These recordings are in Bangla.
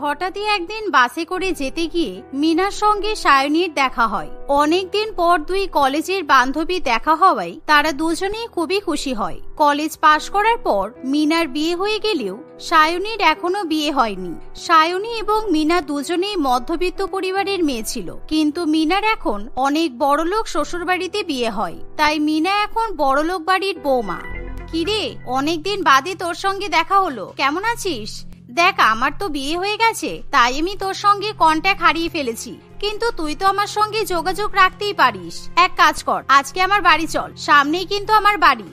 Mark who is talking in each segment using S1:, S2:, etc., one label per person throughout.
S1: হঠাৎই একদিন বাসে করে যেতে গিয়ে মিনার সঙ্গে সায়নীর দেখা হয়। অনেকদিন পর দুই কলেজের বান্ধবী দেখা হওয়ায় তারা দুজনেই খুবই খুশি হয়। কলেজ পাশ করার পর মিনার বিয়ে হয়ে গেলেও সায়নীর এখনও বিয়ে হয়নি। সায়নী এবং মিনা দুজনেই মধ্যবিত্ত পরিবারের মেয়ে ছিল। কিন্তু মিনার এখন অনেক বড়লোক শ্বশুরবাড়িতে বিয়ে হয়। তাই মিনা এখন বড়লোক বাড়ির বৌমা। কিরে, অনেকদিন বাদে তোর সঙ্গে দেখা হলো। কেমন আছিস? দেখ, আমার তো বিয়ে হয়ে গেছে, তাই আমি তোর সঙ্গে কন্ট্যাক্ট হারিয়ে ফেলেছি। কিন্তু তুই তো আমার সঙ্গে যোগাযোগ রাখতেই পারিস। এক কাজ কর, আজকে আমার বাড়ি চল, সামনেই কিন্তু আমার বাড়ি।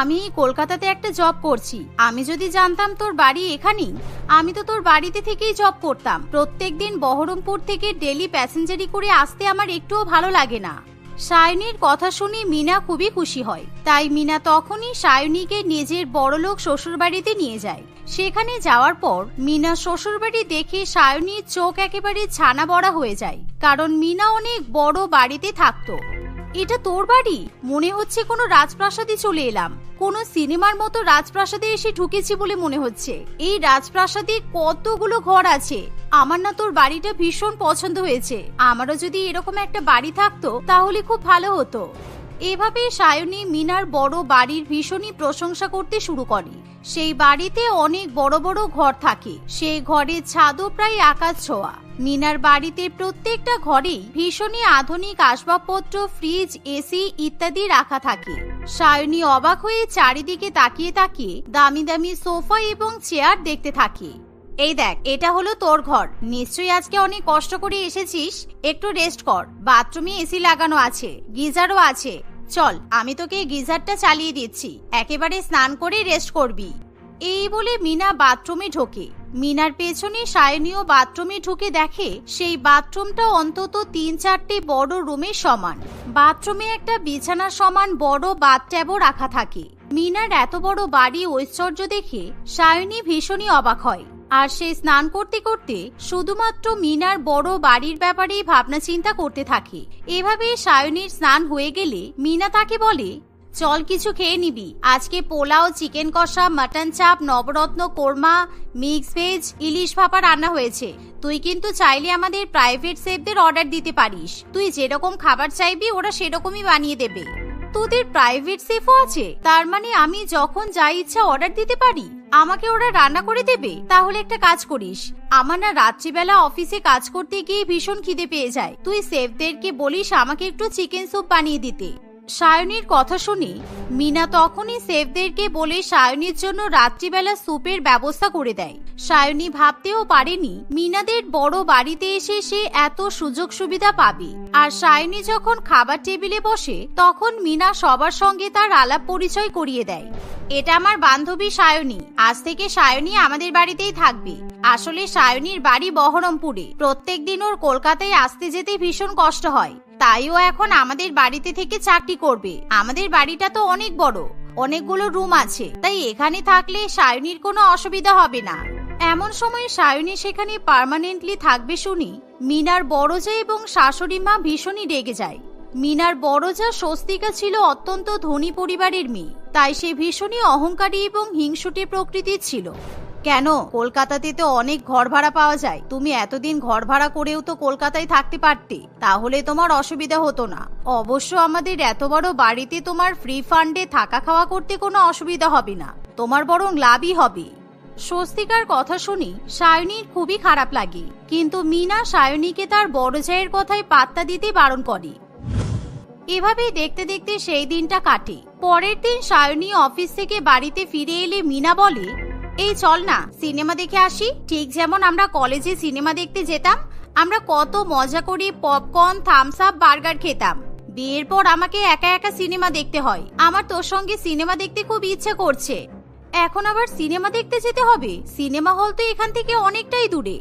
S1: আমি কলকাতাতে একটা জব করছি, আমি যদি জানতাম তোর বাড়ি এখানেই, আমি তো তোর বাড়িতে থেকেই জব করতাম। প্রত্যেক দিন বহরমপুর থেকে ডেলি প্যাসেঞ্জারি করে আসতে আমার একটুও ভালো লাগে না। সায়নীর কথা শুনে মিনা খুবই খুশি হয়, তাই মিনা তখনই সায়নীকে নিজের বড়লোক শ্বশুরবাড়িতে নিয়ে যায়। সেখানে যাওয়ার পর মিনা শ্বশুরবাড়ি দেখে সায়নীর চোখ একেবারে ছানা বড়া হয়ে যায়, কারণ মিনা অনেক বড় বাড়িতে থাকতো। এটা তোর বাড়ি? মনে হচ্ছে কোনো রাজপ্রাসাদে চলে এলাম। কোনো সিনেমার মতো রাজপ্রাসাদে এসে ঢুকেছি বলে মনে হচ্ছে। এই রাজপ্রাসাদে কতগুলো ঘর আছে। আমার না তোর বাড়িটা ভীষণ পছন্দ হয়েছে। আমারও যদি এরকম একটা বাড়ি থাকতো, তাহলে খুব ভালো হতো। এভাবে সায়নী মিনার বড় বাড়ির ভীষণই প্রশংসা করতে শুরু করে। সেই বাড়িতে অনেক বড় বড় ঘর থাকে। সেই ঘরের ছাদও প্রায় আকাশ ছোঁয়া। মিনার বাড়িতে প্রত্যেকটা ঘরেই ভীষণই আধুনিক আসবাবপত্র, ফ্রিজ এসি ইত্যাদি রাখা থাকে। সায়নী অবাক হয়ে চারিদিকে তাকিয়ে তাকিয়ে দামি দামি সোফা এবং চেয়ার দেখতে থাকে। এই দেখ, এটা হলো তোর ঘর। নিশ্চয়ই আজকে অনেক কষ্ট করে এসেছিস। একটু রেস্ট কর। বাথরুমে এসি লাগানো আছে, গিজারও আছে। চল, আমি তোকে গিজারটা চালিয়ে দিচ্ছি। একেবারে স্নান করে রেস্ট করবি। এই বলে মিনা বাথরুমে ঢোকে। মিনার পেছনে সায়নীয় বাথরুমে ঢুকে দেখে সেই বাথরুমটা অন্তত তিন চারটে বড় রুমের সমান। বাথরুমে একটা বিছানার সমান বড় বাথট্যাবও রাখা থাকে। মিনার এত বড় বাড়ি ঐশ্বর্য দেখে সায়নী ভীষণই অবাক হয়। আর সে স্নান করতে করতে শুধুমাত্র মিনার বড় বাড়ির ব্যাপারেই ভাবনা চিন্তা করতে থাকে। এভাবে সায়নীর স্নান হয়ে গেলে মিনা তাকে বলে, চল কিছু খেয়ে নিবি। আজকে পোলাও, চিকেন কষা, mutton chop, navratan, korma, mix veg, ইলিশ ভাপা রান্না হয়েছে। তুই কিন্তু চাইলে আমাদের প্রাইভেট সেফদের অর্ডার দিতে পারিস। তুই যেরকম খাবার চাইবি, ওরা সেরকমই বানিয়ে দেবে। তোদের প্রাইভেট সেফও আছে? তার মানে আমি যখন যা ইচ্ছা অর্ডার দিতে পারি? আমাকে ওরা রান্না করে দেবে? তাহলে একটা কাজ করিস। আমার না রাত্রিবেলা অফিসে কাজ করতে গিয়ে ভীষণ খিদে পেয়ে যায়। তুই সেফদেরকে বলিস আমাকে একটু চিকেন স্যুপ বানিয়ে দিতে। সায়নীর কথা শুনে, মিনা তখনই সেফদেরকে বলে সায়নীর জন্য রাত্রিবেলা স্যুপের ব্যবস্থা করে দেয়। সায়নী ভাবতেও পারেনি, মিনাদের বড় বাড়িতে এসে সে এত সুযোগ সুবিধা পাবে। আর সায়নী যখন খাবার টেবিলে বসে, তখন মিনা সবার সঙ্গে তার আলাপ পরিচয় করিয়ে দেয়। এটা আমার বান্ধবী সায়নী, আজ থেকে সায়নী আমাদের বাড়িতেই থাকবে। আসলে সায়নীর বাড়ি বহরমপুরে। প্রত্যেকদিন ওর কলকাতায় আসতে যেতে ভীষণ কষ্ট হয়। তাই ও এখন আমাদের বাড়িতে থেকে চাকরি করবে। আমাদের বাড়িটা তো অনেক বড়, অনেকগুলো রুম আছে, তাই এখানে থাকলে সায়নীর কোনো অসুবিধা হবে না। এমন সময় সায়নী সেখানে পার্মানেন্টলি থাকবে শুনি, মিনার বড়জা এবং শাশুড়ি মা ভীষণই রেগে যায়। মিনার বড়জা স্বস্তিকা ছিল অত্যন্ত ধনী পরিবারের মেয়ে, তাই সে ভীষণই অহংকারী এবং হিংসুটে প্রকৃতির ছিল। কেন? কলকাতাতে তো অনেক ঘর ভাড়া পাওয়া যায়। তুমি এতদিন ঘর ভাড়া করেও তো কলকাতায় থাকতে পারতে। তাহলে তোমার অসুবিধা হতো না। অবশ্য আমাদের এত বড় বাড়িতে তোমার ফ্রি ফান্ডে থাকা খাওয়া করতে কোনো অসুবিধা হবে না। তোমার বরং লাভই হবে। স্বস্তিকার কথা শুনি সায়নীর খুবই খারাপ লাগে। কিন্তু মিনা সায়নীকে তার বড় জায়ের কথায় পাত্তা দিতে বারণ করে। এভাবেই দেখতে দেখতে সেই দিনটা কাটে। পরের দিন সায়নী অফিস থেকে বাড়িতে ফিরে এলে মিনা বলে এই চল না, সিনেমা দেখে আসি। ঠিক যেমন আমরা কলেজে সিনেমা দেখতে যেতাম, আমরা কত মজা করে পপকর্ন থামস আপ বার্গার খেতাম। বিয়ের পর আমাকে একা একা সিনেমা দেখতে হয়। আমার তোর সঙ্গে সিনেমা দেখতে খুব ইচ্ছে করছে। এখন আবার সিনেমা দেখতে যেতে হবে? সিনেমা হল তো এখান থেকে অনেকটাই দূরে।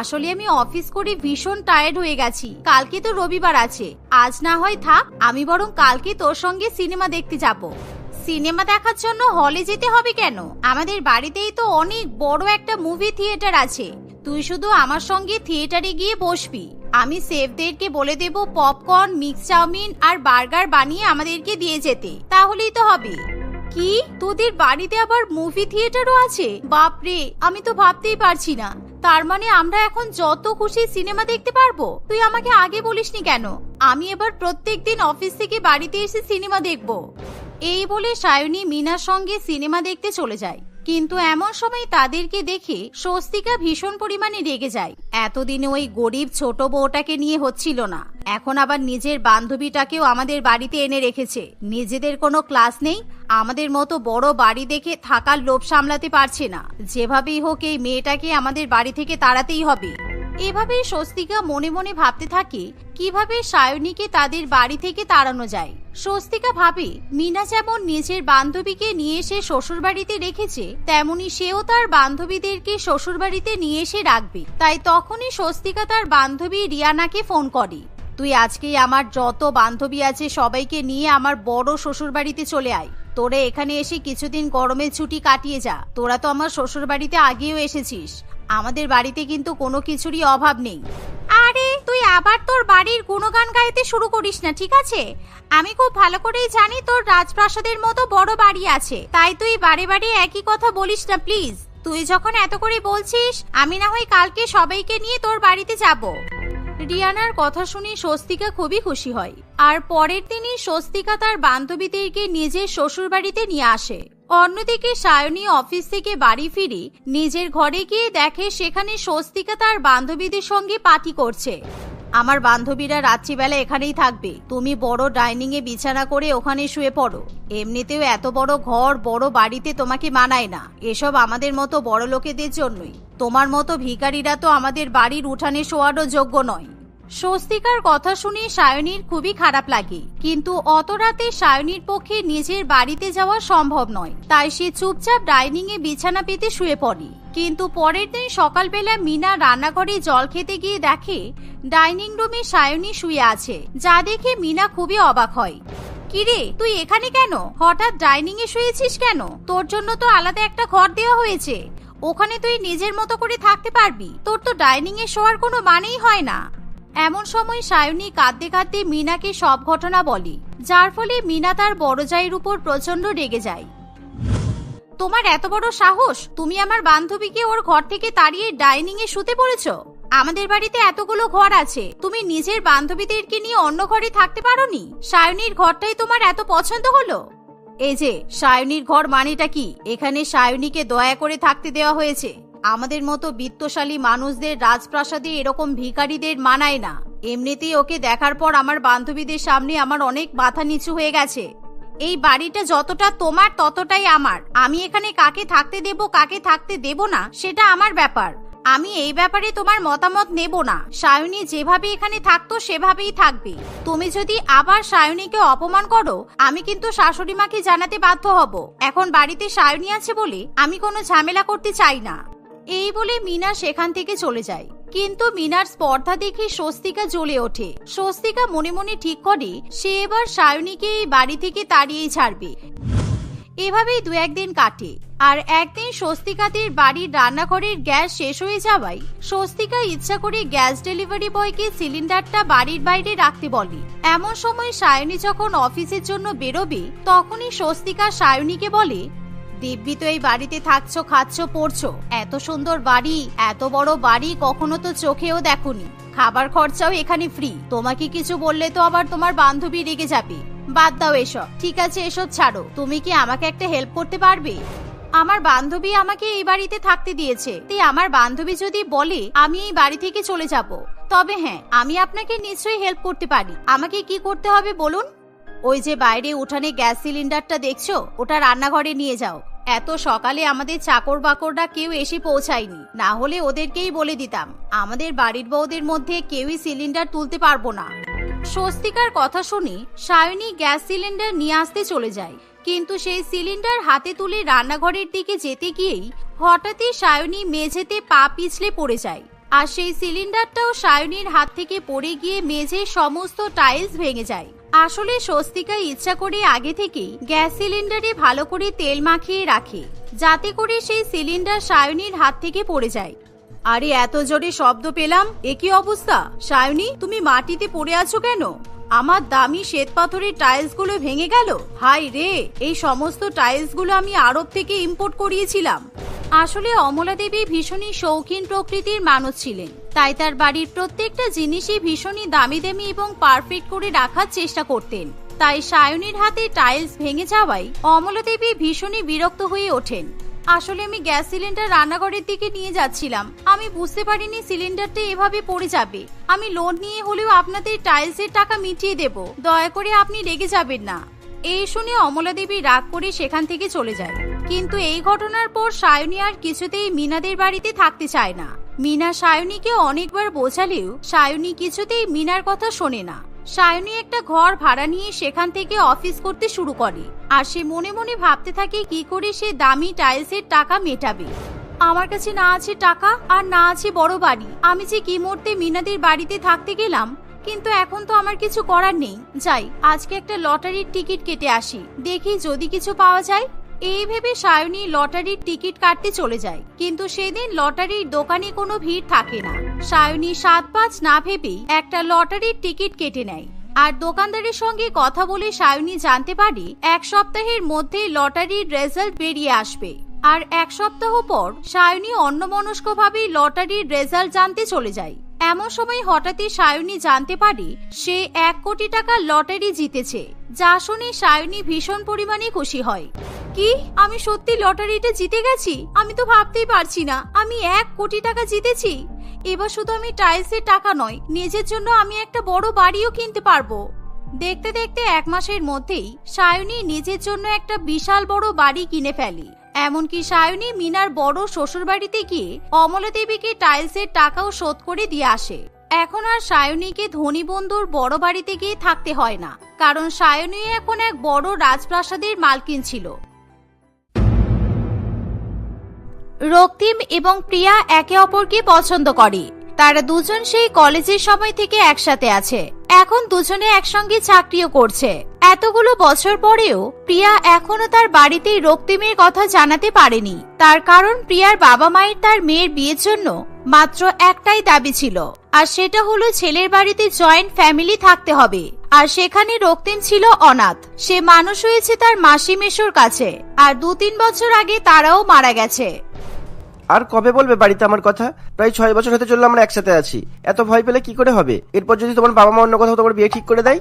S1: আসলে আমি অফিস করে ভীষণ টায়ার্ড হয়ে গেছি। কালকে তো রবিবার আছে। আজ না হয় থাক, আমি বরং কালকে তোর সঙ্গে সিনেমা দেখতে যাব। সিনেমা দেখার জন্য হলে যেতে হবে কেন? আমাদের বাড়িতেই তো অনেক বড় একটা মুভি থিয়েটার আছে। তুই শুধু আমার সঙ্গে থিয়েটারে গিয়ে বসবি। আমি সেফদেরকে বলে দেব পপকর্ন মিক্স চাউমিন আর বার্গার বানিয়ে আমাদেরকে দিয়ে যেতে। তাহলেই তো হবে। কি? তোদের বাড়িতে আবার মুভি থিয়েটারও আছে? বাপরে, আমি তো ভাবতেই পারছি না। তার মানে আমরা এখন যত খুশি সিনেমা দেখতে পারব? তুই আমাকে আগে বলিসনি কেন? আমি এবার প্রত্যেক দিন অফিস থেকে বাড়িতে এসে সিনেমা দেখব। এই বলে সায়নী মিনার সঙ্গে সিনেমা দেখতে চলে যায়। কিন্তু এমন সময় তাদেরকে দেখে স্বস্তিকা ভীষণ পরিমাণে রেগে যায়। এতদিনে ওই গরিব ছোট বউটাকে নিয়ে হচ্ছিল না। এখন আবার নিজের বান্ধবীটাকেও আমাদের বাড়িতে এনে রেখেছে। নিজেদের কোনো ক্লাস নেই, আমাদের মতো বড় বাড়ি দেখে থাকার লোভ সামলাতে পারছে না। যেভাবেই হোক এই মেয়েটাকে আমাদের বাড়ি থেকে তাড়াতেই হবে। এভাবেই স্বস্তিকা মনে মনে ভাবতে থাকে, কীভাবে সায়নীকে তাদের বাড়ি থেকে তাড়ানো যায়। স্বস্তিকা ভাবে, মিনা যেমন নিজের বান্ধবীকে নিয়ে এসে শ্বশুরবাড়িতে রেখেছে, তেমনি সেও তার বান্ধবীদেরকে শ্বশুরবাড়িতে নিয়ে এসে রাখবে। তাই তখনই স্বস্তিকা তার বান্ধবী রিয়ানাকে ফোন করে। তুই আজকেই আমার যত বান্ধবী আছে সবাইকে নিয়ে আমার বড় শ্বশুর বাড়িতে চলে আয়। তোরা এখানে এসে কিছুদিন গরমের ছুটি কাটিয়ে যা। তোরা তো আমার শ্বশুর বাড়িতে আগেও এসেছিস। আমাদের বাড়িতে কিন্তু কোনো কিছুরই অভাব নেই। আরে, তুই আবার তোর বাড়ির গুণগান গাইতে শুরু করিস না, ঠিক আছে? আমি খুব ভালো করেই জানি তোর রাজপ্রাসাদের মতো বড় বাড়ি আছে। তাই তুই বারে বারে একই কথা বলিস না, প্লিজ। তুই যখন এত করে বলছিস, আমি না হয় কালকে সবাইকে নিয়ে তোর বাড়িতে যাব। রিয়ানার কথা শুনে স্বস্তিকা খুবই খুশি হয়। আর পরের দিনই স্বস্তিকা তার বান্ধবীদেরকে নিজের শ্বশুর বাড়িতে নিয়ে আসে। অন্যদিকে সায়নী অফিস থেকে বাড়ি ফিরে নিজের ঘরে গিয়ে দেখে সেখানে স্বস্তিকা তার বান্ধবীদের সঙ্গে পার্টি করছে। আমার বান্ধবীরা রাত্রিবেলা এখানেই থাকবে। তুমি বড় ডাইনিং এ বিছানা করে ওখানে শুয়ে পড়ো। এমনিতেও এত বড় ঘর বড় বাড়িতে তোমাকে মানায় না। এসব আমাদের মতো বড় লোকেদের জন্যই। তোমার মতো ভিখারিরা তো আমাদের বাড়ির উঠানে শোয়ারও যোগ্য নয়। স্বস্তিকার কথা শুনে সায়নীর খুবই খারাপ লাগে। কিন্তু অত রাতে সায়নীর পক্ষে নিজের বাড়িতে যাওয়া সম্ভব নয়। তাই সে চুপচাপ ডাইনিং এ বিছানা পেতে শুয়ে পড়ে। কিন্তু পরের দিন সকালবেলা মিনা রান্নাঘরে জল খেতে গিয়ে দেখে ডাইনিং রুমে সায়নী শুয়ে আছে, যা দেখে মিনা খুবই অবাক হয়। কিরে, তুই এখানে কেন? হঠাৎ ডাইনিং এ শুয়েছিস কেন? তোর জন্য তো আলাদা একটা ঘর দেওয়া হয়েছে। ওখানে তুই নিজের মতো করে থাকতে পারবি। তোর তো ডাইনিং এ শোয়ার কোনো মানেই হয় না। এমন সময় সায়নী কাঁদতে কাঁদতে মিনাকে সব ঘটনা বলে, যার ফলে মিনা তার বড় জায়ের উপর প্রচণ্ড রেগে যায়। তোমার এত বড় সাহস? তুমি আমার বান্ধবীকে ওর ঘর থেকে তাড়িয়ে ডাইনিং এ শুতে পড়েছো? আমাদের বাড়িতে এতগুলো ঘর আছে। তুমি নিজের বান্ধবীদেরকে নিয়ে অন্য ঘরে থাকতে পারোনি? সায়নীর ঘরটাই তোমার এত পছন্দ হলো? এই যে, সায়নীর ঘর মানেটা কি? এখানে সায়নীকে দয়া করে থাকতে দেওয়া হয়েছে। আমাদের মতো বিত্তশালী মানুষদের রাজপ্রাসাদে এরকম ভিখারিদের মানায় না। এমনিতেই ওকে দেখার পর আমার বান্ধবীদের সামনে আমার অনেক মাথা নিচু হয়ে গেছে। এই বাড়িটা যতটা তোমার, ততটাই আমার। আমি এখানে কাকে থাকতে দেব, কাকে থাকতে দেব না, সেটা আমার ব্যাপার। আমি এই ব্যাপারে তোমার মতামত নেব না। সায়নী যেভাবে এখানে থাকতো, সেভাবেই থাকবে। তুমি যদি আবার সায়নীকে অপমান করো, আমি কিন্তু শাশুড়ি মাকে জানাতে বাধ্য হব। এখন বাড়িতে সায়নী আছে বলে আমি কোনো ঝামেলা করতে চাই না। এই বলে মিনা সেখান থেকে চলে যায়। কিন্তু মিনার স্পর্ধা দেখে স্বস্তিকা জ্বলে ওঠে। স্বস্তিকা মনে মনে ঠিক করে, সে এবার সায়নীকে এই বাড়ি থেকে তাড়িয়েই ছাড়বে। এভাবেই দু একদিন কাটে। আর একদিন স্বস্তিকাদের বাড়ির রান্নাঘরের গ্যাস শেষ হয়ে যাওয়ায় স্বস্তিকা ইচ্ছা করে গ্যাস ডেলিভারি বয়কে সিলিন্ডারটা বাড়ির বাইরে রাখতে বলে। এমন সময় সায়নী যখন অফিসের জন্য বেরোবে, তখনই স্বস্তিকা সায়নীকে বলে দিব্যি তো এই বাড়িতে থাকছো, খাচ্ছ, পড়ছো। এত সুন্দর বাড়ি, এত বড় বাড়ি কখনো তো চোখেও দেখোনি। খাবার খরচাও এখানে ফ্রি তোমাকে কিছু বললে তো আবার তোমার বান্ধবী রেগে যাবে। বাদ দাও এসব। ঠিক আছে, এসব ছাড়ো। তুমি কি আমাকে একটা হেল্প করতে পারবে? আমার বান্ধবী আমাকে এই বাড়িতে থাকতে দিয়েছে। তাই আমার বান্ধবী যদি বলে, আমি এই বাড়ি থেকে চলে যাব। তবে হ্যাঁ আমি আপনাকে নিশ্চয়ই হেল্প করতে পারি। আমাকে কি করতে হবে বলুন? ওই যে বাইরে উঠানে গ্যাস সিলিন্ডারটা দেখছ? ওটা রান্নাঘরে নিয়ে যাও। এত সকালে আমাদের চাকর বাকররা কেউ এসে পৌঁছায়নি। না হলে ওদেরকেই বলে দিতাম। আমাদের বাড়ির বউদের মধ্যে কেউই সিলিন্ডার তুলতে পারব না। স্বস্তিকার কথা শুনে সায়নী গ্যাস সিলিন্ডার নিয়ে আসতে চলে যায়। কিন্তু সেই সিলিন্ডার হাতে তুলে রান্নাঘরের দিকে যেতে গিয়েই হঠাৎই সায়নী মেঝেতে পা পিছলে পড়ে যায়। আর সেই সিলিন্ডারটাও সায়নীর হাত থেকে পড়ে গিয়ে মেঝের সমস্ত টাইলস ভেঙে যায়। আসলে স্বস্তিকা ইচ্ছা করে আগে থেকেই গ্যাস সিলিন্ডারে ভালো করে তেল মাখিয়ে রাখে, যাতে করে সেই সিলিন্ডার সায়নীর হাত থেকে পড়ে যায়। আরে এত জোরে শব্দ পেলাম, এ কি অবস্থা? সায়নী, তুমি মাটিতে পড়ে আছো কেন? আমার দামি শ্বেত পাথরের টাইলসগুলো ভেঙে গেল? হাই রে, এই সমস্ত টাইলসগুলো আমি আরব থেকে ইম্পোর্ট করিয়েছিলাম। আসলে অমলা দেবী ভীষণই শৌখিন প্রকৃতির মানুষ ছিলেন। তাই তার বাড়ির প্রত্যেকটা জিনিসই ভীষণই দামি দামি এবং পারফেক্ট করে রাখার চেষ্টা করতেন। তাই সায়নীর হাতে টাইলস ভেঙে যাওয়ায় অমলা দেবী ভীষণই বিরক্ত হয়ে ওঠেন। আসলে আমি গ্যাস সিলিন্ডার রান্নাঘরের দিকে নিয়ে যাচ্ছিলাম। আমি বুঝতে পারিনি সিলিন্ডারটা এভাবে পড়ে যাবে। আমি লোন নিয়ে হলেও আপনাদের টাইলসের টাকা মিটিয়ে দেব। দয়া করে আপনি রেগে যাবেন না। এই শুনে অমলা দেবী রাগ করে সেখান থেকে চলে যায়। কিন্তু এই ঘটনার পর সায়নী আর কিছুতেই মিনাদের বাড়িতে থাকতে চায় না। মিনা সায়নীকে অনেকবার বোঝালেও সায়নী কিছুতেই মিনার কথা শোনে না। সায়নী একটা ঘর ভাড়া নিয়ে সেখান থেকে অফিস করতে শুরু করে। আর সে মনে মনে ভাবতে থাকে কি করে সে দামি টাইলসের টাকা মেটাবে। আমার কাছে না আছে টাকা আর না আছে বড় বাড়ি। আমি যে কি মুহূর্তে মিনাদের বাড়িতে থাকতে গেলাম কিন্তু এখন তো আমার কিছু করার নেই। যাই, আজকে একটা লটারির টিকিট কেটে আসি। দেখি যদি কিছু পাওয়া যায়। এই ভেবে সায়নী লটারির টিকিট কাটতে চলে যায়। কিন্তু সেদিন লটারির দোকানে কোনো ভিড় থাকে না। সায়নী সাত পাঁচ না ভেবেই একটা লটারির টিকিট কেটে নেয়। আর দোকানদারের সঙ্গে কথা বলে সায়নী জানতে পারি, এক সপ্তাহের মধ্যে লটারির রেজাল্ট বেরিয়ে আসবে। আর এক সপ্তাহ পর সায়নী অন্যমনস্কভাবে লটারির রেজাল্ট জানতে চলে যায়। এমন সময় হঠাৎই সায়নী জানতে পারি সে এক কোটি টাকা লটারি জিতেছে। যা শুনে সায়নী ভীষণ পরিমাণে খুশি হয়। কি? আমি সত্যি লটারিটা জিতে গেছি? আমি তো ভাবতেই পারছি না। আমি এক কোটি টাকা জিতেছি? এবার শুধু আমি টাইলসের টাকা নয়, নিজের জন্য আমি একটা বড় বাড়িও কিনতে পারব। দেখতে দেখতে এক মাসের মধ্যেই সায়নী নিজের জন্য একটা বিশাল বড় বাড়ি কিনে ফেলি। এমনকি সায়নী মিনার বড় শ্বশুর বাড়িতে গিয়ে অমলা দেবীকে টাইলসের টাকাও শোধ করে দিয়ে আসে। এখন আর সায়নীকে ধনী বন্ধুর বড় বাড়িতে গিয়ে থাকতে হয় না, কারণ সায়নী এখন এক বড় রাজপ্রাসাদের মালকিন ছিল। রক্তিম এবং প্রিয়া একে অপরকে পছন্দ করে। তারা দুজন সেই কলেজের সময় থেকে একসাথে আছে। এখন দুজনে একসঙ্গে চাকরিও করছে। এতগুলো বছর পরেও প্রিয়া এখনও তার বাড়িতে রক্তিমের কথা জানাতে পারেনি। তার কারণ প্রিয়ার বাবা মায়ের তার মেয়ের বিয়ের জন্য মাত্র একটাই দাবি ছিল। আর সেটা হলো ছেলের বাড়িতে জয়েন্ট ফ্যামিলি থাকতে হবে। আর সেখানে রক্তিম ছিল অনাথ। সে মানুষ হয়েছে তার মাসি মেশোর কাছে। আর দু তিন বছর আগে তারাও মারা গেছে।
S2: আর কবে বলবে বাড়িতে আমার কথা? প্রায় ছয় বছর হতে চলল আমরা একসাথে আছি। এত ভয় পেলে কি করে হবে? এরপর যদি তোমার বাবা মা অন্য কোথাও তোমার বিয়ে ঠিক করে দেয়?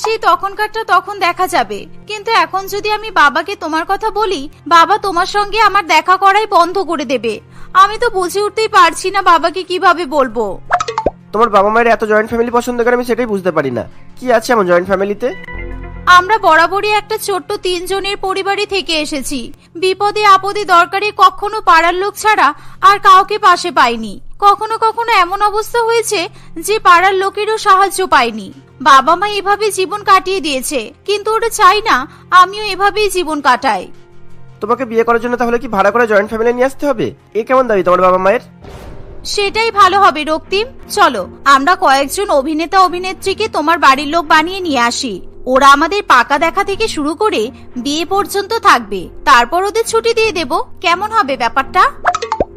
S1: সে তখনকারটা তখন দেখা যাবে। কিন্তু এখন যদি আমি বাবাকে তোমার কথা বলি, বাবা তোমার সঙ্গে আমার দেখা করাই বন্ধ করে দেবে। আমি তো বুঝে উঠতেই পারছি না বাবাকে কীভাবে বলব।
S2: তোমার বাবা মায়ের এত জয়েন্ট ফ্যামিলি পছন্দ করে আমি সেটাই বুঝতে পারি না। কি আছে এমন জয়েন্ট ফ্যামিলিতে
S1: আমরা বরাবরই একটা ছোট্ট তিনজনের পরিবারই থেকে এসেছি। বিপদে আপদে দরকারে কখনো পাড়ার লোক ছাড়া আর কাউকে পাশে পাইনি। কখনো কখনো এমন অবস্থা হয়েছে যে পাড়ার লোকেরও সাহায্য পাইনি। বাবা মা এভাবে জীবন কাটিয়ে দিয়েছে কিন্তু ওরা চাই না আমিও এভাবেই জীবন কাটাই।
S2: তোমাকে বিয়ে করার জন্য তাহলে কি ভাড়া করে জয়েন্ট ফ্যামিলি নিয়ে আসতে হবে? এ কেমন দাবি তোমার বাবা মায়ের?
S1: সেটাই ভালো হবে রক্তিম। চলো আমরা কয়েকজন অভিনেতা অভিনেত্রীকে তোমার বাড়ির লোক বানিয়ে নিয়ে আসি। ওরা আমাদের পাকা দেখা থেকে শুরু করে বিয়ে পর্যন্ত থাকবে। তারপর ওদের ছুটি দিয়ে দেব। কেমন হবে ব্যাপারটা?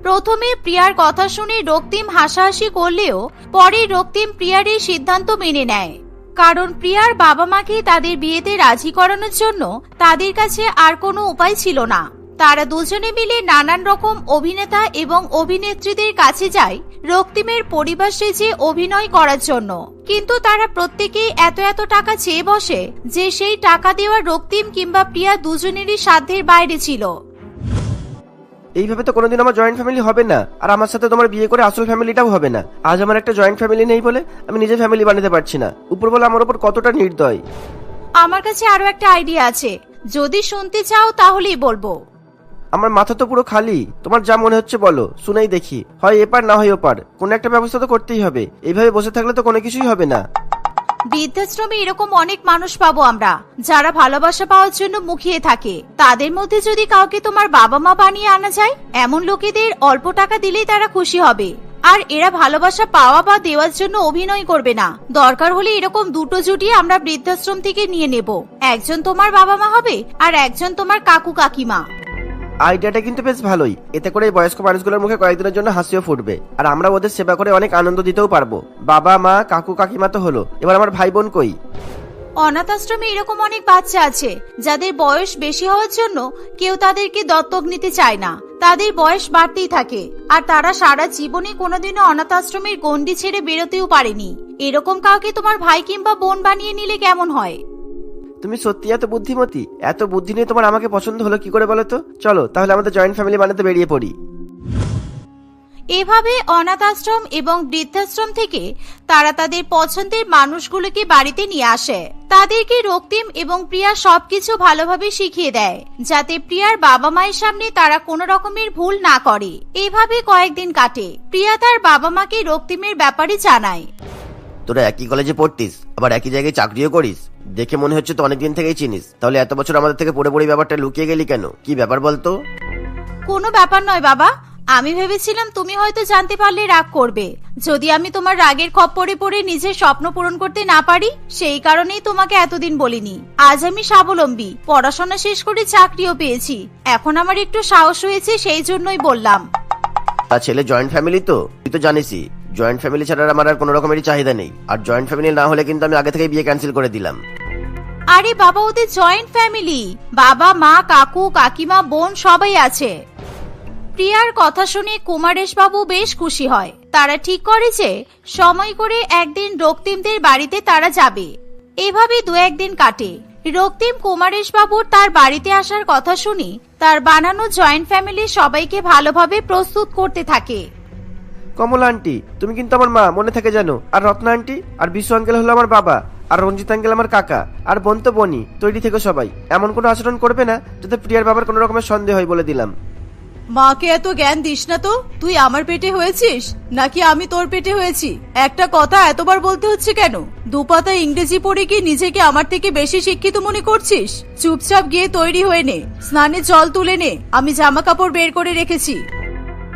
S1: প্রথমে প্রিয়ার কথা শুনে রক্তিম হাসাহাসি করলেও পরে রক্তিম প্রিয়ার এই সিদ্ধান্ত মেনে নেয়। কারণ প্রিয়ার বাবা মাকে তাদের বিয়েতে রাজি করানোর জন্য তাদের কাছে আর কোনো উপায় ছিল না। তারা দুজনে মিলে নানান রকম অভিনেতা এবং অভিনেত্রীদের কাছে যায় রক্তিমের পরিবার সেজে অভিনয় করার জন্য। কিন্তু তারা প্রত্যেকেই এত এত টাকা চেয়ে বসে যে সেই টাকা দেওয়া রক্তিম কিংবা প্রিয়া দুজনেরই সাধ্যের বাইরে ছিল।
S2: এইভাবে তো কোনোদিন আমার জয়েন্ট ফ্যামিলি হবে না। আর আমার সাথে তোমার বিয়ে করে আসল ফ্যামিলিটাও হবে না। আজ আমার একটা জয়েন্ট ফ্যামিলি নেই বলে আমি নিজে ফ্যামিলি বানাতে পারছি না। উপরবেলা আমার উপর কতটা নির্দয়?
S1: আমার কাছে আরও একটা আইডিয়া আছে। যদি শুনতে চাও তাহলেই বলব।
S2: আমার মাথা তো পুরো খালি। তোমার যা মনে হচ্ছে বলো, শুনেই দেখি। হয় এপার, না হয় ওপার। কোনো একটা ব্যবস্থা তো করতেই হবে। এইভাবে বসে থাকলে তো কোনো কিছুই হবে না।
S1: বৃদ্ধাশ্রমে এরকম অনেক মানুষ পাবো আমরা, যারা ভালোবাসা পাওয়ার জন্য মুখিয়ে থাকে। তাদের মধ্যে যদি কাউকে তোমার বাবা মা বানিয়ে আনা যায়, এমন লোকেদের অল্প টাকা দিলেই তারা খুশি হবে। আর এরা ভালোবাসা পাওয়া বা দেওয়ার জন্য অভিনয় করবে না। দরকার হলে এরকম দুটো জুটি আমরা বৃদ্ধাশ্রম থেকে নিয়ে নেব। একজন তোমার বাবা মা হবে, আর একজন তোমার কাকু কাকিমা
S2: আইডিয়াটা কিন্তু বেশ ভালোই। এতে করে বয়স্ক মানুষগুলোর মুখে কয়েকদিনের জন্য হাসিও ফুটবে। আর আমরা ওদের সেবা করে অনেক আনন্দ দিতেও পারব। বাবা, মা, কাকু, কাকিমা তো হলো। এবার আমার ভাই বোন কই?
S1: অনাথ আশ্রমে এরকম অনেক বাচ্চা আছে, যাদের বয়স বেশি হওয়ার জন্য কেউ তাদেরকে দত্তক নিতে চায় না। তাদের বয়স বাড়তেই থাকে। আর তারা সারা জীবনে কোনোদিনও অনাথ আশ্রমের গণ্ডি ছেড়ে বেরোতেও পারেনি। এরকম কাউকে তোমার ভাই কিংবা বোন বানিয়ে নিলে কেমন হয়?
S2: তুমি সত্যি এত বুদ্ধিমতী? এত বুদ্ধি নিয়ে তোমার আমাকে পছন্দ হলো কি করে বলো তো? চলো, তাহলে আমাদের জয়েন্ট ফ্যামিলি বানাতে বেরিয়ে পড়ি।
S1: এভাবে অনাথ আশ্রম এবং বৃদ্ধাশ্রম থেকে তারা তাদের পছন্দের মানুষগুলোকে বাড়িতে নিয়ে আসে। তাদেরকে রক্তিম এবং প্রিয়া সবকিছু ভালোভাবে শিখিয়ে দেয়, যাতে প্রিয়ার বাবা মায়ের সামনে তারা কোনো রকমের ভুল না করে। এভাবে কয়েকদিন কাটে। প্রিয়া তার বাবা মাকে রক্তিমের ব্যাপারে জানায়।
S2: তোরা একই কলেজে পড়তিস আবার একই জায়গায় চাকরিও করিস। দেখে মনে হচ্ছে তো অনেকদিন থেকেই চিনিস। তাহলে এত বছর আমাদের থেকে পড়ে পড়ে ব্যাপারটা লুকিয়ে গেলি কেন? কি ব্যাপার বলতো?
S1: কোনো ব্যাপার নয় বাবা। আমি ভেবেছিলাম তুমি হয়তো জানতে পারলে রাগ করবে। যদি আমি তোমার রাগের খপ্পরে পড়ে নিজের স্বপ্ন পূরণ করতে না পারি সেই কারণেই তোমাকে এতদিন বলিনি। আজ আমি স্বাবলম্বী পড়াশোনা শেষ করে চাকরিও পেয়েছি। এখন আমার একটু সাহস হয়েছে সেই জন্যই বললাম।
S2: তা ছেলে জয়েন্ট ফ্যামিলি তো তুই তো জানিসই। জয়েন্ট ফ্যামিলি ছাড়া আমার আর কোনো রকমেরই চাহিদা নেই। আর জয়েন্ট ফ্যামিলি না হলে কিন্তু আমি আগে থেকে বিয়ে ক্যান্সেল করে দিলাম।
S1: আরে বাবা, ওদের জয়েন্ট ফ্যামিলি বাবা, মা, কাকু, কাকিমা, বোন, সবাই আছে। প্রিয়ার কথা শুনে কুমারেশ বাবু বেশ খুশি হয়। তারা ঠিক করে যে, সময় করে একদিন রক্তিমদের বাড়িতে তারা যাবে। এভাবে দু একদিন কাটে। রক্তিম কুমারেশ বাবুর তার বাড়িতে আসার কথা শুনি তার বানানো জয়েন্ট ফ্যামিলি সবাইকে ভালোভাবে প্রস্তুত করতে থাকে।
S2: কমলা আন্টি, তুমি কিন্তু আমার মা, মনে থাকে জানো আর রত্না আন্টি, আর বিশ্ব আঙ্কেল হলো আমার বাবা, আর রঞ্জিত আঙ্কেল আমার কাকা, আর বোন তো বনি তৈরি থেকে সবাই। এমন কোনো আচরণ করবে না যাতে প্রিয়ার বাবার কোনো রকমের সন্দেহ হয় বলে দিলাম।
S3: মাকে এত জ্ঞান দিস না তো? তুই আমার পেটে হয়েছিস? নাকি আমি তোর পেটে হয়েছি? একটা কথা এতবার বলতে হচ্ছে কেন? দুপাতা ইংরেজি পড়ে কি নিজেকে আমার থেকে বেশি শিক্ষিত মনে করছিস? চুপচাপ গিয়ে তৈরি হয়ে নে। স্নানে জল তুলে নে। আমি জামা কাপড় বের করে রেখেছি।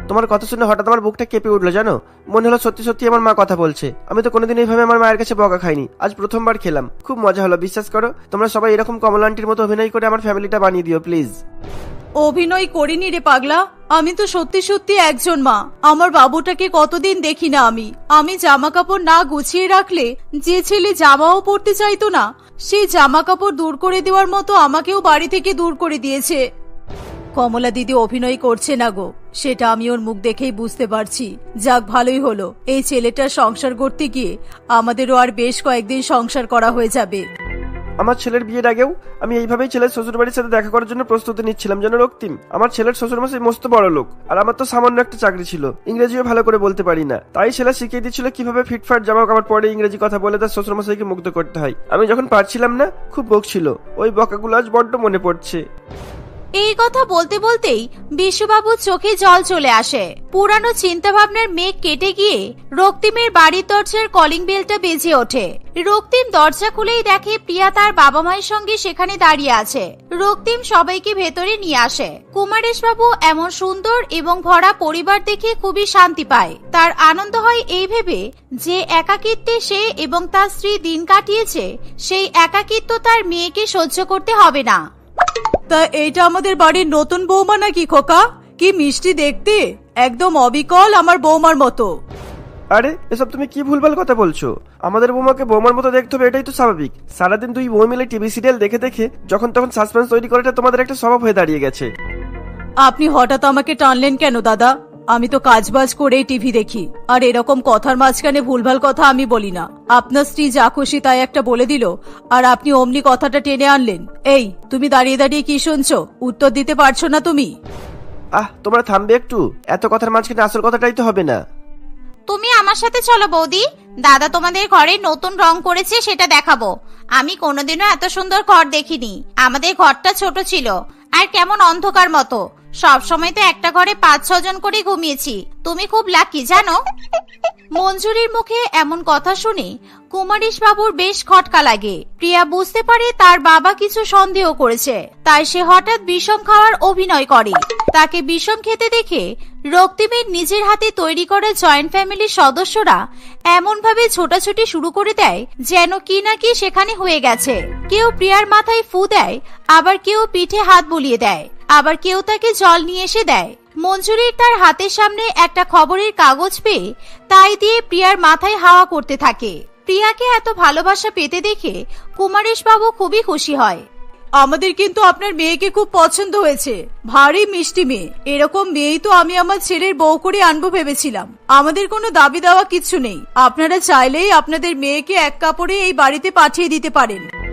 S2: তোমার কথা শুনে হঠাৎ আমার বুকটা কেঁপে উঠল, জানো? মনে হলো সত্যি সত্যি আমার মা কথা বলছে। আমি তো কোনোদিন এইভাবে আমার মায়ের কাছে বকা খাইনি। আজ প্রথমবার খেলাম। খুব মজা হলো, বিশ্বাস করো? তোমরা সবাই এরকম কমলা আন্টির মতো অভিনয় করে আমার ফ্যামিলিটা বানিয়ে দিও, প্লিজ।
S3: অভিনয় করিনি রে পাগলা। আমি তো সত্যি সত্যি একজন মা। আমার বাবুটাকে কতদিন দেখি না আমি। আমি জামা কাপড় না গুছিয়ে রাখলে যে ছেলে জামাও পরতে চাইতো না সেই জামা কাপড় দূর করে দেওয়ার মতো আমাকেও বাড়ি থেকে দূর করে দিয়েছে। কমলা দিদি অভিনয় করছে না গো। সেটা আমি ওর মুখ দেখেই বুঝতে পারছি। যাক, ভালোই হলো। এই ছেলেটার সংসার করতে গিয়ে আমাদেরও আর বেশ কয়েকদিন সংসার করা হয়ে যাবে।
S2: আমার ছেলের বিয়ের আগেও আমি এইভাবেই ছেলের শ্বশুর বাড়ির সাথে দেখা করার জন্য প্রস্তুতি নিচ্ছিলাম, যেন রক্তিম। আমার ছেলের শ্বশুর মাসে মস্ত বড় লোক। আর আমার তো সামান্য একটা চাকরি ছিল। ইংরেজিও ভালো করে বলতে পারি না। তাই ছেলে শিখিয়ে দিচ্ছিল কীভাবে ফিটফাট জামা কাপড় পরে ইংরেজি কথা বলে তার শ্বশুর মশাইকে মুগ্ধ করতে হয়। আমি যখন পারছিলাম না, খুব বকছিল। ওই বকাগুলো আজ বড্ড মনে পড়ছে।
S1: এই কথা বলতে বলতেই বিশ্ববাবুর চোখে জল চলে আসে। পুরানো চিন্তা ভাবনার মেঘ কেটে গিয়ে রক্তিমের বাড়ির দরজার কলিং বেলটা বেজে ওঠে। রক্তিম দরজা খুলেই দেখে প্রিয়া তার বাবা মায়ের সঙ্গে সেখানে দাঁড়িয়ে আছে। রক্তিম সবাইকে ভেতরে নিয়ে আসে। কুমারেশ বাবু এমন সুন্দর এবং ভরা পরিবার দেখে খুবই শান্তি পায়। তার আনন্দ হয় এই ভেবে যে একাকিত্বে সে এবং তার স্ত্রী দিন কাটিয়েছে, সেই একাকিত্ব তার মেয়েকে সহ্য করতে হবে না।
S3: তা এইটা আমাদের বাড়ির নতুন বৌমা নাকি খোকা? কি মিষ্টি দেখতে? একদম অবিকল আমার বৌমার মতো।
S2: আরে এসব তুমি কি ভুলভাল কথা বলছো? আমাদের বৌমাকে বৌমার মতো দেখতে হবে এটাই তো স্বাভাবিক। সারাদিন দুই বউ মিলে টিভি সিরিয়াল দেখে দেখে যখন তখন সাসপেন্স তৈরি করাটা তোমাদের একটা স্বভাব হয়ে দাঁড়িয়ে গেছে।
S3: আপনি হঠাৎ আমাকে টানলেন কেন দাদা? আমি তো কাজবাজ করেই টিভি দেখি। আর এরকম কথার মাঝখানে ভুলভাল কথা আমি বলি না। আপনার স্ত্রী যা খুশি তাই একটা বলে দিল আর আপনি অমনি কথাটা টেনে আনলেন। এই তুমি দাঁড়িয়ে দাঁড়িয়ে কি শুনছো? উত্তর দিতে পারছ না তুমি?
S2: আহ তোমরা থামবে একটু। এত কথার মাঝখানে আসল কথাটাই তো হবে না।
S1: তুমি আমার সাথে চলো বৌদি। দাদা তোমাদের ঘরে নতুন রং করেছে সেটা দেখাবো। আমি কোনোদিনও এত সুন্দর ঘর দেখিনি। আমাদের ঘরটা ছোট ছিল। আর কেমন অন্ধকার মতো। সব সময় তো একটা ঘরে পাঁচ ছজন করে ঘুমিয়েছি। তুমি খুব লাকি জানো? মঞ্জুরির মুখে এমন কথা শুনে কুমারিশ বাবুর বেশ খটকা লাগে। প্রিয়া বুঝতে পারে তার বাবা কিছু সন্দেহ করেছে। তাই সে হঠাৎ বিষম খাওয়ার অভিনয় করে। তাকে বিষম খেতে দেখে রক্তিমের নিজের হাতে তৈরি করা জয়েন্ট ফ্যামিলির সদস্যরা এমন ভাবে ছোটাছুটি শুরু করে দেয় যেন কি না কি সেখানে হয়ে গেছে। কেউ প্রিয়ার মাথায় ফু দেয়, আবার কেউ পিঠে হাত বুলিয়ে দেয়। আবার কেউ তাকে জল নিয়ে এসে দেয়। মঞ্জুরির তার হাতের সামনে একটা খবরের কাগজ পেয়ে তাই দিয়ে প্রিয়ার মাথায় হাওয়া করতে থাকে। প্রিয়াকে এত ভালোবাসা পেতে দেখে কুমারেশ বাবু খুবই খুশি হয়।
S3: আমাদের কিন্তু আপনার মেয়েকে খুব পছন্দ হয়েছে। ভারী মিষ্টি মেয়ে। এরকম মেয়েই তো আমি আমার ছেলের বউ করে আনব ভেবেছিলাম। আমাদের কোনো দাবি দেওয়া কিচ্ছু নেই। আপনারা চাইলেই আপনাদের মেয়েকে এক কাপড়ে এই বাড়িতে পাঠিয়ে দিতে পারেন।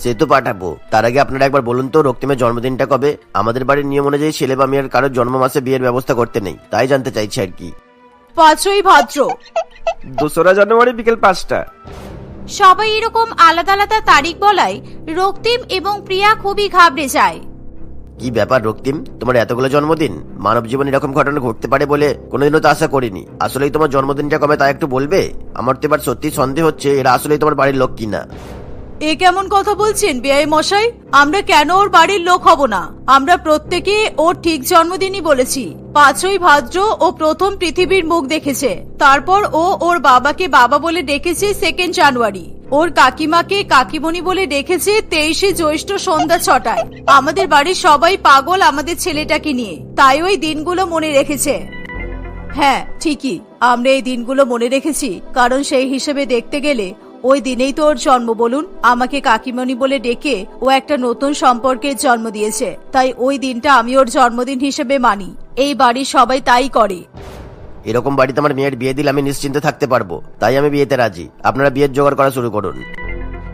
S4: সে তো পাঠাবো। তার আগে আপনারা একবার বলুন তো রক্তিমের জন্মদিনটা কবে? আমাদের বাড়ির নিয়ম অনুযায়ী ছেলে বা মেয়ের কারোর জন্ম মাসে বিয়ের ব্যবস্থা করতে নেই। তাই জানতে চাইছি আর কি।
S3: পাঁচই ভাদ্র।
S2: দোসরা জানুয়ারি বিকেল পাঁচটা।
S1: সবাই এরকম আলাদা আলাদা তারিখ বলায় রক্তিম এবং প্রিয়া খুবই ঘাবড়ে যায়।
S4: কি ব্যাপার রক্তিম? তোমার এতগুলো জন্মদিন? মানব জীবনে এরকম ঘটনা ঘটতে পারে বলে কোনোদিনও তো আশা করিনি। আসলেই তোমার জন্মদিনটা কবে তা একটু বলবে? আমার তো এবার সত্যি সন্দেহ হচ্ছে এরা আসলেই তোমার বাড়ির লোক কিনা।
S3: এ কেমন কথা বলছেন বেআই মশাই? আমরা কেন ওর বাড়ির লোক হব না? আমরা প্রত্যেকে ওর ঠিক জন্মদিনই বলেছি। পাঁচই ভাদ্র ও প্রথম পৃথিবীর মুখ দেখেছে। তারপর ও ওর বাবাকে বাবা বলে ডেকেছে সেকেন্ড জানুয়ারি ওর কাকিমাকে কাকিমণি বলে ডেকেছে তেইশে জ্যৈষ্ঠ সন্ধ্যা ছটায়। আমাদের বাড়ির সবাই পাগল আমাদের ছেলেটাকে নিয়ে। তাই ওই দিনগুলো মনে রেখেছে। হ্যাঁ ঠিকই। আমরা এই দিনগুলো মনে রেখেছি। কারণ সেই হিসেবে দেখতে গেলে ওই দিনেই তো ওর জন্ম বলুন। আমাকে কাকিমণি বলে ডেকে ও একটা নতুন সম্পর্কের জন্ম দিয়েছে। তাই ওই দিনটা আমি ওর জন্মদিন হিসেবে মানি। এই বাড়ির সবাই তাই করে।
S4: এরকম বাড়িতে আমার মেয়ের বিয়ে দিলে আমি নিশ্চিন্তে থাকতে পারব। তাই আমি বিয়েতে রাজি। আপনারা বিয়ের জোগাড় করা শুরু করুন।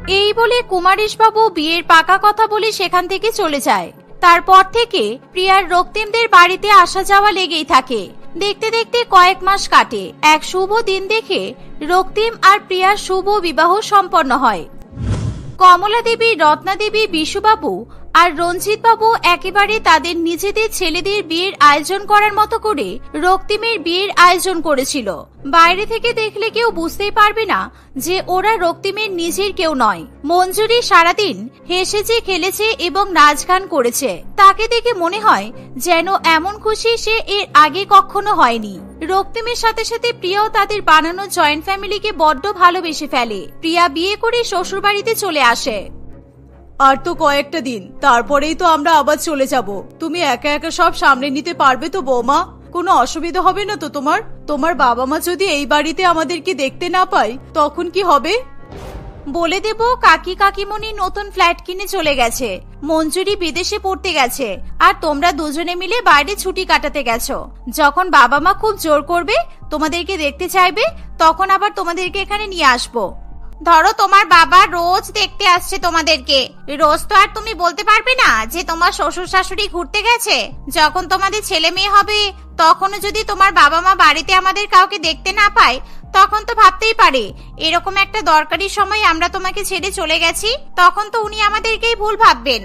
S1: এই বলে কুমারেশ বাবু বিয়ের পাকা কথা বলে সেখান থেকে চলে যায়। তারপর থেকে প্রিয়ার রক্তিমদের বাড়িতে আসা যাওয়া লেগেই থাকে। দেখতে দেখতে কয়েক মাস কাটে। এক শুভ দিন দেখে রক্তিম আর প্রিয়ার শুভ বিবাহ সম্পন্ন হয়। কমলা দেবী রত্না দেবী বিশুবাবু আর রঞ্জিত বাবু একেবারে তাদের নিজেদের ছেলেদের বিয়ের আয়োজন করার মতো করে রক্তিমের বিয়ের আয়োজন করেছিল। বাইরে থেকে দেখলে কেউ বুঝতেই পারবে না যে ওরা রক্তিমের নিজের কেউ নয়। মঞ্জুরি সারাদিন হেসেছে খেলেছে এবং নাচ গান করেছে। তাকে দেখে মনে হয় যেন এমন খুশি সে এর আগে কখনো হয়নি। রক্তিমের সাথে সাথে প্রিয়াও তাদের বানানো জয়েন্ট ফ্যামিলিকে বড্ড ভালোবেসে ফেলে। প্রিয়া বিয়ে করে শ্বশুরবাড়িতে চলে আসে।
S3: আর তো কয়েকটা দিন, তারপরেই তো আমরা আবার চলে যাব। তুমি একা একা সব সামনে নিতে পারবে তো, বৌমা? কোনো অসুবিধা হবে না তো তোমার? তোমার বাবা মা যদি এই বাড়িতে আমাদেরকে দেখতে না পায়, তখন কি হবে?
S1: বলে দেব, কাকি কাকিমণি নতুন ফ্ল্যাট কিনে চলে গেছে। মঞ্জুরি বিদেশে পড়তে গেছে। আর তোমরা দুজনে মিলে বাইরে ছুটি কাটাতে গেছো। যখন বাবা মা খুব জোর করবে, তোমাদেরকে দেখতে চাইবে, তখন আবার তোমাদেরকে এখানে নিয়ে আসব। ধরো তোমার বাবা রোজ দেখতে আসছে তোমাদেরকে। রোজ তো আর তুমি বলতে পারবে না যে তোমার শ্বশুর শাশুড়ি ঘুরতে গেছে। যখন তোমাদের ছেলে মেয়ে হবে, তখনও যদি তোমার বাবা মা বাড়িতে আমাদের কাউকে দেখতে না পায়, তখন তো ভাবতেই পারে, এরকম একটা দরকারি সময় আমরা তোমাকে ছেড়ে চলে গেছি, তখন তো উনি আমাদেরকেই ভুল ভাববেন।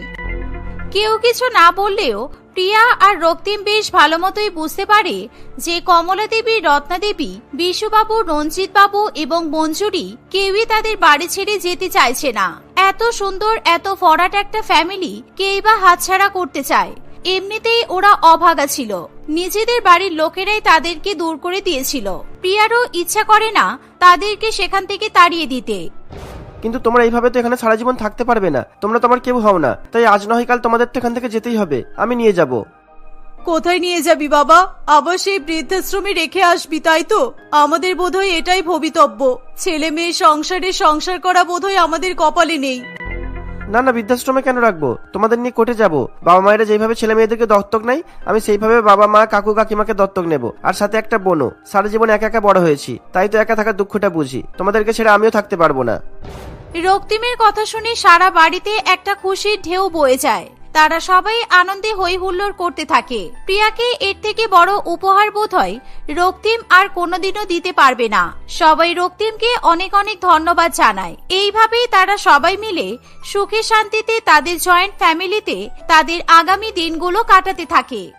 S1: কেউ কিছু না বললেও প্রিয়া আর রক্তিম বেশ ভালো মতোই বুঝতে পারে যে কমলা দেবী রত্না দেবী বিশুবাবু রঞ্জিত বাবু এবং মঞ্জুরি কেউই তাদের বাড়ি ছেড়ে যেতে চাইছে না। এত সুন্দর, এত ফরাট একটা ফ্যামিলি কেই বা হাতছাড়া করতে চায়। এমনিতেই ওরা অভাগা ছিল। নিজেদের বাড়ির লোকেরাই তাদেরকে দূর করে দিয়েছিল। প্রিয়ারও ইচ্ছা করে না তাদেরকে সেখান থেকে তাড়িয়ে দিতে।
S2: কিন্তু তোমরা এইভাবে তো এখানে সারা জীবন থাকতে পারবে না। তোমরা তোমার কেউ হও না। তাই আজ নয় কাল তোমাদের তো এখান থেকে যেতেই হবে। আমি নিয়ে যাব।
S3: কোথায় নিয়ে যাবি বাবা? আবার সেই বৃদ্ধাশ্রমে রেখে আসবি তাই তো? আমাদের বোধহয় এটাই ভবিতব্য। ছেলে মেয়ে সংসারে সংসার করা বোধহয় আমাদের কপালে নেই।
S2: না না বৃদ্ধাশ্রমে কেন রাখব? তোমাদের নিয়ে কোর্টে যাব। বাবা মায়েরা যেভাবে ছেলে মেয়েদেরকে দত্তক নেয় আমি সেইভাবে বাবা মা কাকু কাকিমাকে দত্তক নেব। আর সাথে একটা বোনও। সারা জীবন একা একা বড় হয়েছি। তাই তো একা থাকার দুঃখটা বুঝি। তোমাদেরকে ছেড়ে আমিও থাকতে পারব না।
S1: রক্তিমের কথা শুনে সারা বাড়িতে একটা খুশির ঢেউ বয়ে যায়। তারা সবাই আনন্দে হই হুল্লোড় করতে থাকে। প্রিয়াকে এর থেকে বড় উপহার বোধ হয় রক্তিম আর কোনোদিনও দিতে পারবে না। সবাই রক্তিমকে অনেক অনেক ধন্যবাদ জানায়। এইভাবেই তারা সবাই মিলে সুখে শান্তিতে তাদের জয়েন্ট ফ্যামিলিতে তাদের আগামী দিনগুলো কাটাতে থাকে।